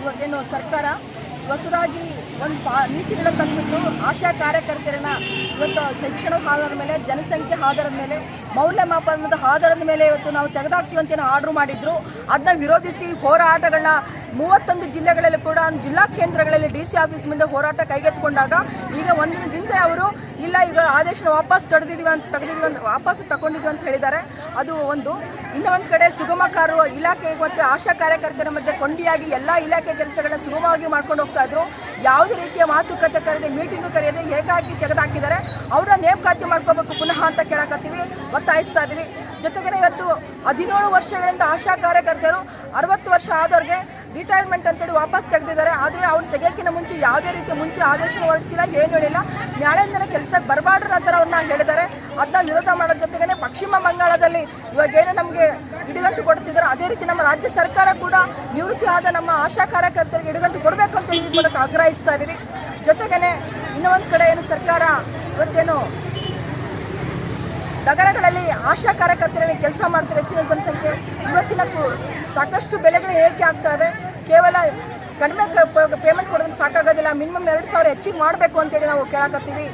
ಇವಾಗೇನು ಸರ್ಕಾರ ಹೊಸದಾಗಿ ಒಂದು ಪಾ ನೀತಿಗಳನ್ನು ತಂದುಬಿಟ್ಟು ಆಶಾ ಕಾರ್ಯಕರ್ತರನ್ನ ಇವತ್ತು ಶಿಕ್ಷಣ ಆಧಾರದ ಮೇಲೆ, ಜನಸಂಖ್ಯೆ ಆಧಾರದ ಮೇಲೆ, ಮೌಲ್ಯಮಾಪನದ ಆಧಾರದ ಮೇಲೆ ಇವತ್ತು ನಾವು ತೆಗೆದಾಕ್ತೀವಿ ಅಂತ ಆರ್ಡ್ರ್ ಮಾಡಿದ್ರು. ಅದನ್ನ ವಿರೋಧಿಸಿ ಹೋರಾಟಗಳನ್ನ ಮೂವತ್ತೊಂದು ಜಿಲ್ಲೆಗಳಲ್ಲಿ ಕೂಡ ಜಿಲ್ಲಾ ಕೇಂದ್ರಗಳಲ್ಲಿ ಡಿ ಸಿ ಆಫೀಸ್ ಮುಂದೆ ಹೋರಾಟ ಕೈಗೆತ್ತಿಕೊಂಡಾಗ, ಈಗ ಒಂದಿನ ಹಿಂದೆ ಅವರು, ಇಲ್ಲ, ಈಗ ಆದೇಶನ ವಾಪಸ್ ತಡೆದಿದ್ದೀವಿ ಅಂತ ತೆಗೆದಿದ್ದೀವಿ ಅಂತ, ವಾಪಸ್ ತಗೊಂಡಿದ್ವಿ ಅಂತ ಹೇಳಿದ್ದಾರೆ. ಅದು ಒಂದು. ಇನ್ನು ಒಂದು ಕಡೆ ಸುಗಮಕಾರು ಇಲಾಖೆ ಮತ್ತು ಆಶಾ ಕಾರ್ಯಕರ್ತರ ಮಧ್ಯೆ ಕೊಂಡಿಯಾಗಿ ಎಲ್ಲ ಇಲಾಖೆ ಕೆಲಸಗಳನ್ನ ಸುಗಮವಾಗಿ ಮಾಡ್ಕೊಂಡು ಹೋಗ್ತಾ ಇದ್ರು. ಯಾವುದೇ ರೀತಿಯ ಮಾತುಕತೆ ಕರೆಯದೆ ಮೀಟಿಂಗ್ ಕರೆಯದೆ ಹೇಗಾಗಿ ತೆಗೆದುಹಾಕಿದ್ದಾರೆ ಅವರ ನೇಮಕಾತಿ ಮಾಡ್ಕೋಬೇಕು ಪುನಃ ಅಂತ ಕೇಳಕತ್ತೀವಿ, ಒತ್ತಾಯಿಸ್ತಾ ಇದ್ದೀವಿ ಜೊತೆಗೆ ಇವತ್ತು ಹದಿನೇಳು ವರ್ಷಗಳಿಂದ ಆಶಾ ಕಾರ್ಯಕರ್ತರು ಅರವತ್ತು ವರ್ಷ ಆದವ್ರಿಗೆ ರಿಟೈರ್ಮೆಂಟ್ ಅಂತೇಳಿ ವಾಪಸ್ ತೆಗೆದಿದ್ದಾರೆ. ಆದರೆ ಅವ್ರು ತೆಗೆಯೋಕ್ಕಿಂತ ಮುಂಚೆ ಯಾವುದೇ ರೀತಿ ಮುಂಚೆ ಆದೇಶ ಹೊರಡಿಸಿಲ್ಲ, ಏನು ಹೇಳಿಲ್ಲ. ನ್ಯಾಯಾಲಯದಿಂದ ಕೆಲಸಕ್ಕೆ ಬರಬಾರ್ದು ಅಂತ ಅವ್ರನ್ನ ಹೇಳಿದ್ದಾರೆ. ಅದನ್ನ ವಿರೋಧ ಮಾಡೋ ಜೊತೆಗೆ ಪಶ್ಚಿಮ ಬಂಗಾಳದಲ್ಲಿ ಇವಾಗ ಏನು ನಮಗೆ ಹಿಡಿಗಂಟು ಕೊಡ್ತಿದ್ದಾರೆ ಅದೇ ರೀತಿ ನಮ್ಮ ರಾಜ್ಯ ಸರ್ಕಾರ ಕೂಡ ನಿವೃತ್ತಿ ಆದ ನಮ್ಮ ಆಶಾ ಕಾರ್ಯಕರ್ತರಿಗೆ ಹಿಡಿಗಂಟು ಕೊಡಬೇಕು ಅಂತ ಈ ಮೂಲಕ ಆಗ್ರಹಿಸ್ತಾ ಇದ್ದೀವಿ ಜೊತೆಗೇನೆ ಇನ್ನೂ ಒಂದು ಕಡೆ ಏನು ಸರ್ಕಾರ ಇವತ್ತೇನು ನಗರಗಳಲ್ಲಿ ಆಶಾ ಕಾರ್ಯಕರ್ತರಲ್ಲಿ ಕೆಲಸ ಮಾಡ್ತಾರೆ ಹೆಚ್ಚಿನ ಜನಸಂಖ್ಯೆ. ಇವತ್ತಿನ ಸಾಕಷ್ಟು ಬೆಲೆಗಳು ಏರಿಕೆ ಆಗ್ತಾ ಇದೆ. ಕೇವಲ ಕಡಿಮೆ ಪೇಮೆಂಟ್ ಕೊಡೋದಕ್ಕೆ ಸಾಕಾಗೋದಿಲ್ಲ. ಮಿನಿಮಮ್ ಎರಡು ಸಾವಿರ ಹೆಚ್ಚಿಗೆ ಮಾಡಬೇಕು ಅಂತೇಳಿ ನಾವು ಕೇಳಕತ್ತೀವಿ.